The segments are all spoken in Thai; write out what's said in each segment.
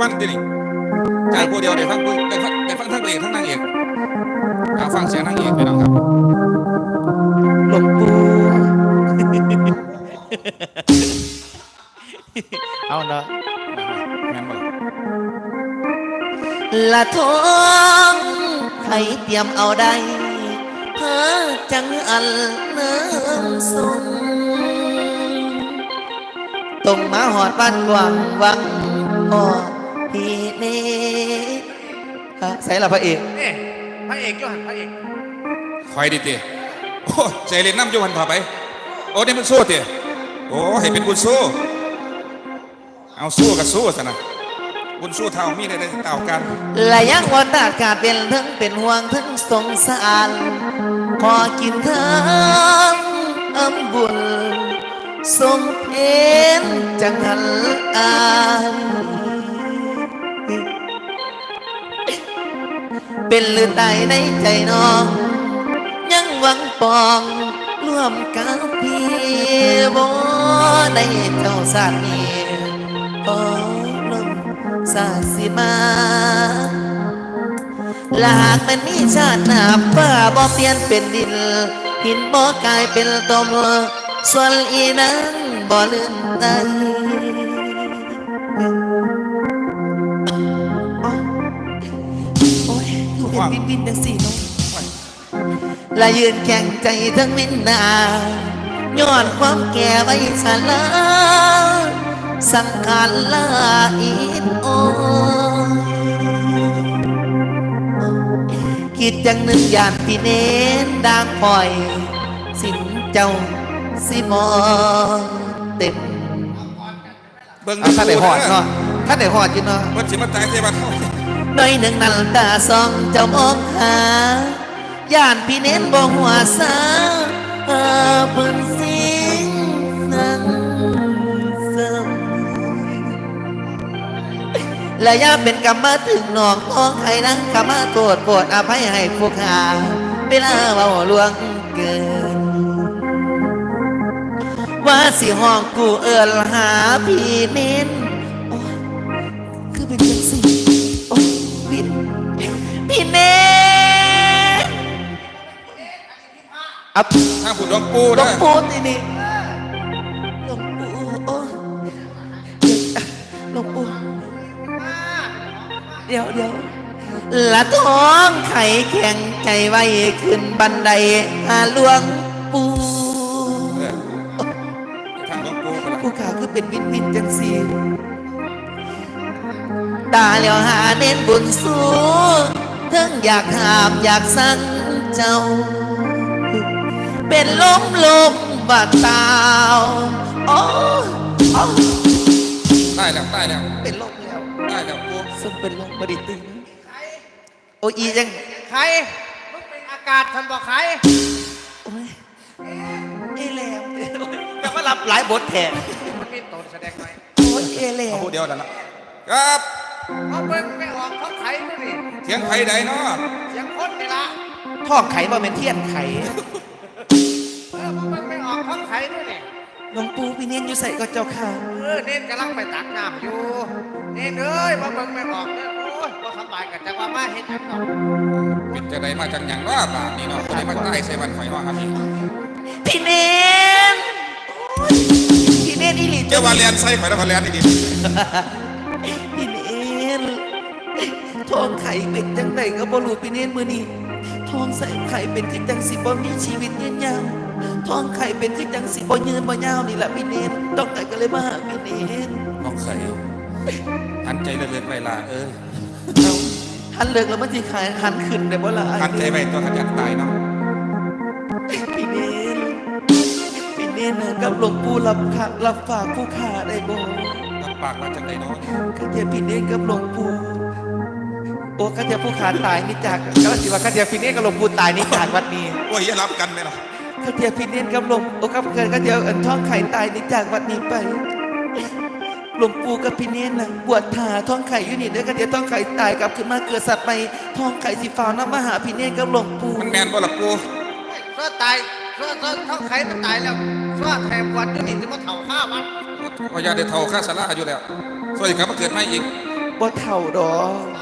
ฟังดินี่จากผู้เดียวได้ฟังผู้ได้ฟังได้ฟังทั้งพระเอกทั้งนางเอกเอาฟังเสียงนางเอกไปน้องครับหลวงปู่เอาเนาะแม่นบ่ล่ะละท้องให้เตรียมเอาได้เพ้อจังอันเนิ่มสุงตรงมาหอดบ้านกว้างวังออพี่ เนฮะใส่ละพระเอกนี่พระเอกยอหันพระเอกคอยดิเตโอ้ใจเล่นน้ำอยู่วันพาไป โอ้นี่มันสู้เตโอ้ให้เป็นบุญสู้ เอาสู้กับสู้ซะนะบุญสู้เท่ามีได้ได้เต่ากัน และยังวันอากาศเป็นทั้งเป็นห่วงทั้งสงสารขอกินทั้งอำบุญทรงเพนจังหันอาย เป็นลือตายในใจน้อง ยังหวังปองร่วมกับพี่บ่ได้เจ้าสามีโอ้ลมสาสิมาหลากมันมีชาติหนาฟ้าบ่เปลี่ยนเป็นดิน หินบ่กลายเป็นตมส่วนอีนั้นบ่ลืมตา นบินบินจังสี่เนาะและยืนแข่งใจทั้งมินนาย้อนความแก่ไว้ชาลาสังขารลาอินโอคิดจังหนึ่งยานพี่เน้นดางปล่อย สินเจ้าสิมองเต็มเบิ่งเอาท่านไหนหอดเนาะท่านไหนหอดอยู่เนาะเพิ่นสิมาตายเทวันเฮา หน่อยหนึ่งนั่นตาสองเจ้ามองหาย่านพี่เน้นบ่หัวสาเออเพิ่นสิงนั่งเสริมและย่าเป็นกรรมมาถึงนองพ้องใครนั่งกรรมาโกรธโปรดอภัยให้พวกหาเวลาเบาลวงเกินว่าสิห้องกูเอิญหาพี่เน้น พี่เน้นอับทางผู้หลวงปู่หลวเด้งอปู่นี่นี่หลวงปู่โอ้ยหลวงปู่เดี๋ยวเดี๋ยวละท้องไข่แข็งใจไว้ขึ้นบันไดหาหลวงปู่เออทางหลวงปู่ไปละผู้ขาคือเป็นวินวินจังสีตาแล้วหาเน้นบุญสู้ ทั้งอยากหามอยากสั่งเจ้า เป็นลมลมบาดตาวโอ้โอ้ได้แล้วได้แล้วเป็นลมแล้วได้แล้วปู่ซึ่งเป็นลมบไดิตึงโอ้ยอียังใครมึงเป็นอากาศทันบอกใครโอ้ยเอแหลมแต่ว่ารับหลายบทแทนมันมีตัวแสดงไหมโอ้ยเอแหลเอามผู้เดียวนั่นล่ะครับเขาเบิ่งไม่ออกเขาไขมึง นี่เถียงไผใดเนาะเสียงคนนี่ละท่องไข่บ่เป็นเทียนไข่เออมึงเบิ่งไม่ออกเขาไขมึงนี่หลวงปู่พี่เน้นอยู่ใส่ก็เจ้าค่ะ เออเน้นกำลังไปตักน้ำอยู่ เน้นเอ้ยมาเบิ่งไม่ออกเนี่ยโอ้ยบ่สบายกันจังว่ามาเห็นจังเนาะเป็นจะได้มาจังหยังเนาะบาดนี้เนาะบ่ได้มาตายใส่วันข่อยเนาะครับนี่พี่เนนโอ้ยพี่เนนอีหลีเจ้าว่าเรียนใส่ข่อยแล้วก็เรียนดีพี่เนน ทองไข่เป็นจังไดก็บ่รู้พี่เนนมื้อนี้ทองใส่ไข่เป็นคือจังสิบ่มีชีวิตยืนยาวทองไข่เป็นคือจังสิบ่ยืนบ่ยาวนี่แหละพี่เนนต้องการก็เลยมาหาพี่เนนๆน้องใส่หันใจเลื่อนๆไว้ล่ะเออเอาหันเลิกแล้วมันสิขายหันขึ้นได้บ่ล่ะหันใจไว้ตัวขันอยากตายเนาะพี่เนนพี่เนนน่ะกับหลวงปู่รับค่ะรับฝากผู้ขาได้บ่รับปากว่าจังไดเนาะข้าเทียพี่เนนกับหลวงปู่ โอ้ข้าเทียผู้ขาตายนี่จากก็สิว่าข้าเทียพี่เนนกับหลวงปู่ตายนี่จากวัดนี้โอ้ยอย่ารับกันไหมล่ะข้าเทียพี่เนนกับหลวงโอ้ข้าเกิดข้าเทียอันท้องไข่ตายนี่จากวัดนี้ไปหลวงปู่กับพี่เนนน่ะบวชถาท้องไข่อยู่นี่เด้อข้าเทียท้องไข่ตายกลับขึ้นมาเกิดสัตว์ใหม่ท้องไข่สีฟ้าวน้ำมาหาพี่เนนกับหลวงปู่มันแมนบ่ล่ะปูเสื้อตายเสื้อเสื้อเขาไขมันตายแล้วเสื้อแถมวันอยู่นี่จะมาเถ่าข้ามันพอยาได้เท่าค่าสาราอยู่แล้วสวยกลับมาเกิดใหม่อีกพบ่เท่าดอก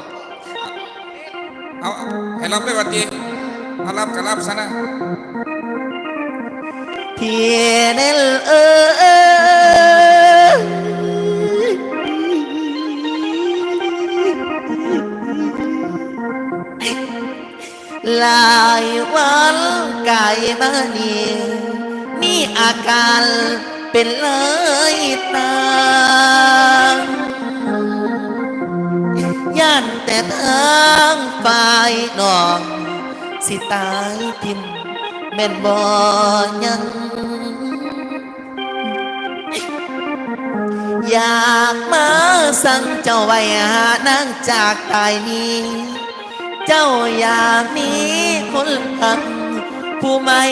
เอาให้รับได้วันดีเอารับก็รับซะนะพี่เนลเออหลายวันกายมานี่มีอาการเป็นเลยตา ย่านแต่ทางฝ่ายนอง สิตายทิมแม่นบ่ยังอยากมาสั่งเจ้าไว้หานางจากตายนี้ เจ้าอยากมีคนหักผู้ไม่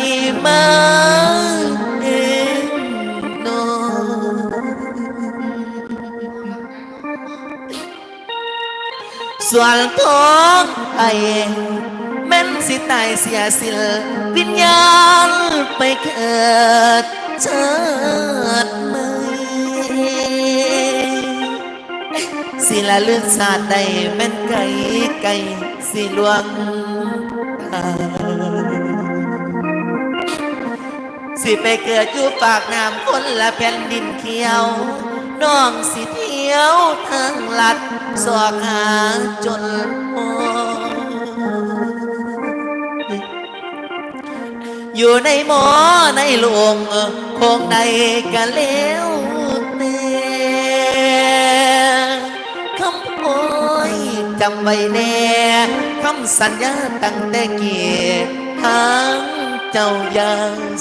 มาเอง ส่วนท้องไอแม่นสิตายเสียสิลวิญญาณไปเกิดเชิดมือสิละลึกศาสตร์ใดแม่นไก่ไก่สิลวงตาสิไปเกิดอยู่ปากน้ำคนละแผ่นดินเขียว น้องสิเทียวทางลัดสอกหาจนพออยู่ในหมอในหลวงคงในกะเลวเตคำโอยจำไว้แน่คำสัญญาตั้งแต่เกียรทางเจ้าอยา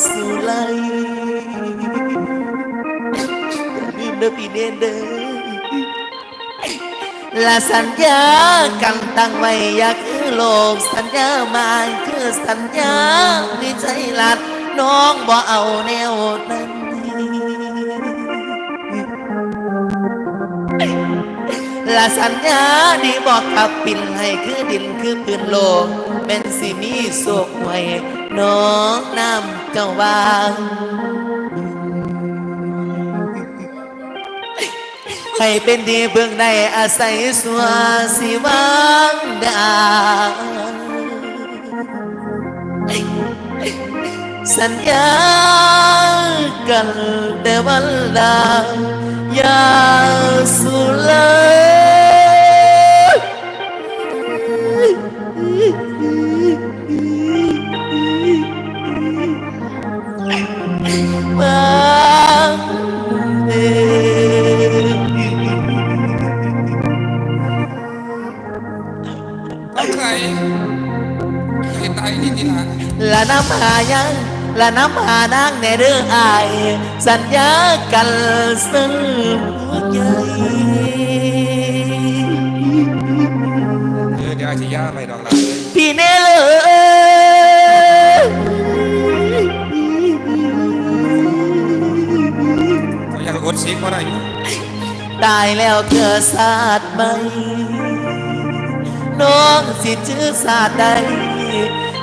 สุไลอย่ และสัญญากันตั้งไว้อยากคือโลก สัญญาหมายคือสัญญาวิจัยลัดน้องบ่เอาแนวนั้นและสัญญาดีบอกกับปินให้คือดินคือพื้นโลก เป็นสิมีโศกไว้น้องน้ำเจ้าวาง ให้เป็นดีเบื้องใดอาศัยสัวสิวางดาสัญญากันแต่วันลาอย่าสุเลยบาำหายังละน้ำหานางในเรื่องอาย สัญญากันซึ่งหัวใจเออเดี๋ยวอาชญาไปดอกละพี่เนเลยเขาอยากอดเสียงก็ได้อยู่ตายแล้วเธอศาสตร์ไหมน้องสิชื่อศาสตร์ใด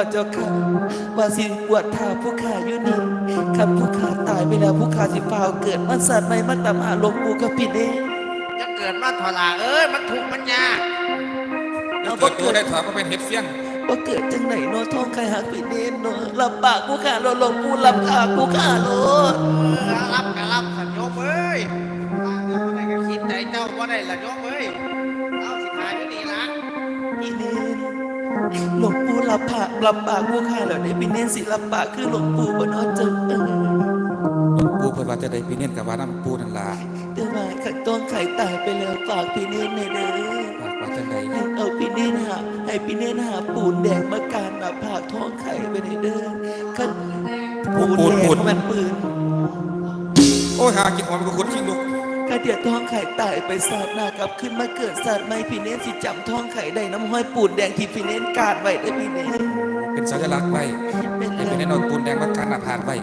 อนเจ้าค่ะว่าสิบวชทาผู้ขาอยู่นี่คันผู้ขาตายไปแล้วผู้ขาสิฟ้าวเกิดมาสัตว์ใหม่มาตามหาหลวงปู่กับพี่เนนจะเกิดมาถลาเอ้ยมันถูกข์มันยากแล้วเกิดตัวได้ถามก็เป็นเห็ดเฟี้ยงว่าเกิดจังไหนเนาะท้องไข่หักพี่เนนเนาะรับปากผู้ขาเราหลวงปู่รับปากผู้ขาโลดเออรับก็รับสัญญมเอ้ยตาเจ้าบ่ได้ก็คิดใจเจ้าว่าได้ละโยมเอ้ยเอาสิขายอยู่นี่ละพี่เนน หลวงปู่รับปากรับปากผู้ขาแล้วได้พี่เนนสิรับปากคือหลวงปู่บ่เนาะเจ้าเออปูเพิ่นว่าจะได้ปีเนียนกับว่าน้ำปูนั่นล่ะแต่ว่าขันต้นไข่ตายไปแล้วฝากพี่เนนในอยเด้อว่าจังไดให้เอาพี่เนนหาให้พี่เนนหาปูนแดงมาการหน้าผากท้องไข่ไปในอยเด้อขันปูนแดงมันปืน โอ้ยหากินหอมกับคนชิงลูก กะเดียดท้องไข่ตายไปศาสตร์หน้ากลับขึ้นมาเกิดศาสตร์ไม่พี่เน้นสิจำท้องไข่ได้น้ำห้อยปูนแดงที่พี่เน้นกาดไว้ได้อพี่เน้นเป็นสัญลักษณ์ไว้เป็นให้เป็นแน่นอนปูนแดงวัดการหน้าผากไว้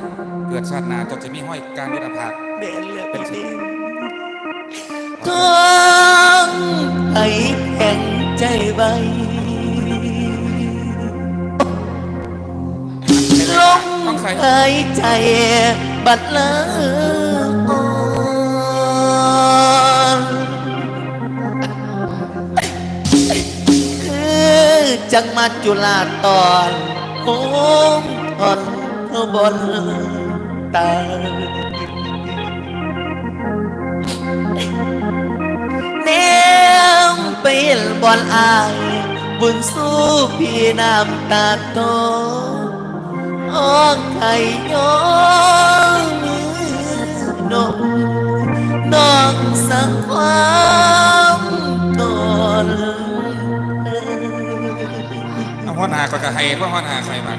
เกิดชาติหนาจะจะมีห้อยการยุทธภาคแม่เลือกพี่เน้นท้องไข่แข็งใจไว้ลมต้องใครหายใจบัดละ จังมาจุฬาตอนโค้งอ่อนบนตาแนมเป็นบอลอายบุญสู้พี่น้ำตาโตอ้องไข่ย้องน้อน้องสังควาาหัวหน้าก็กระไห้ว่าหัวหน้าใครมา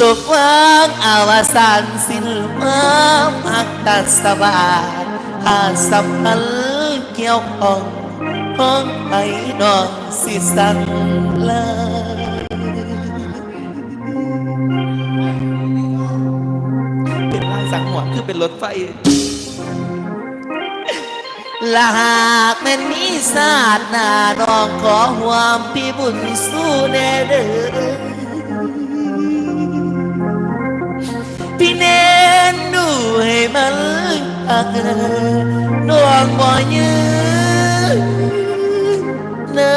ตกวางอาวสานสิ้นความอักตัสบาทอาสัมพันธ์เกี่ยวข้องห้องไห้น้องสิสังลาเป็นลายสังหรณ์คือเป็นรถไฟ ลาหากแม่นมีศาสนาน้องขอหวามพี่บุญสู้แน่เด้อพี่เน้นดูให้มันอักน้องบ่ยืนน้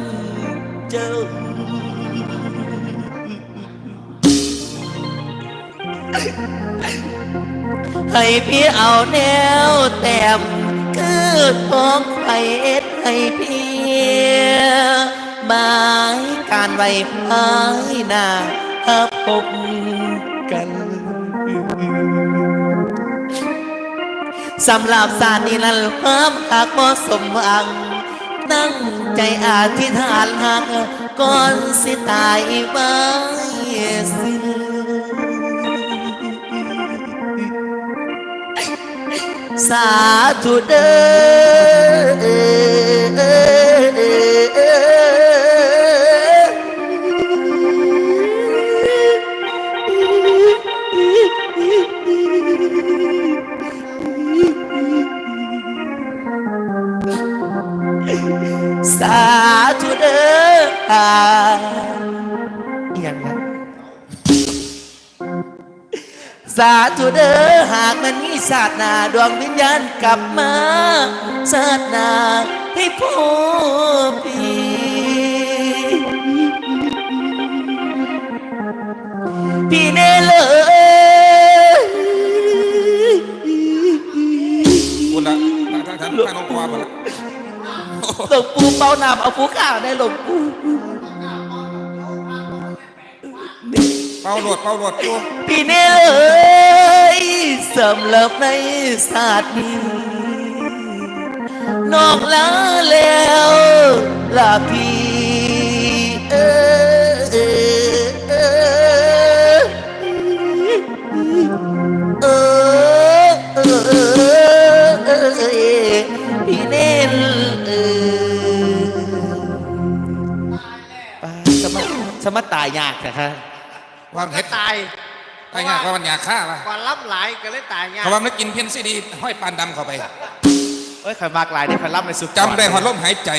ำเจ้า ให้พี่เอาแนวแต้มคือท้องไฟเอ็ดให้พี่หมายการไว้ภายหน้าพบกันสำหรับสารนี้นั้นความหักบ่สมหวัง ตั้งใจอธิษฐานหักก่อนสิตายไปสิ้น สาธุเด้อสาธุเด้ออย่างนั้นสาธุเด้อหาก มันมีศาตร์นาดวงวิญญาณกลับมาศาตร์นาให้พบพี่พี่เนเลยคุณละทางทางทางน้องกวาหมดละหลวงปู่เป่าน้ำเอาผู้ข่าวได้หลวงปู่เป่าหลวดเป่าหลวดตัวพี่เนเลย สำหรับในศาสตร์นี้นอกลาแล้วลาพี่เออเออเออเออเออเออพี่เน้นเออป้าสมาสมาตายยากนะฮะวางเห็ดตาย ตายยากว่ามันยาฆ่าละก่อนรับหลายก็เลยตายยากเขาว่ามันกินเพี้ยนซีดีห้อยปานดำเข้าไปเอ้ยข่อยมากหลายนี่ข่อยรับในสุดจำได้หอดลมหายใจ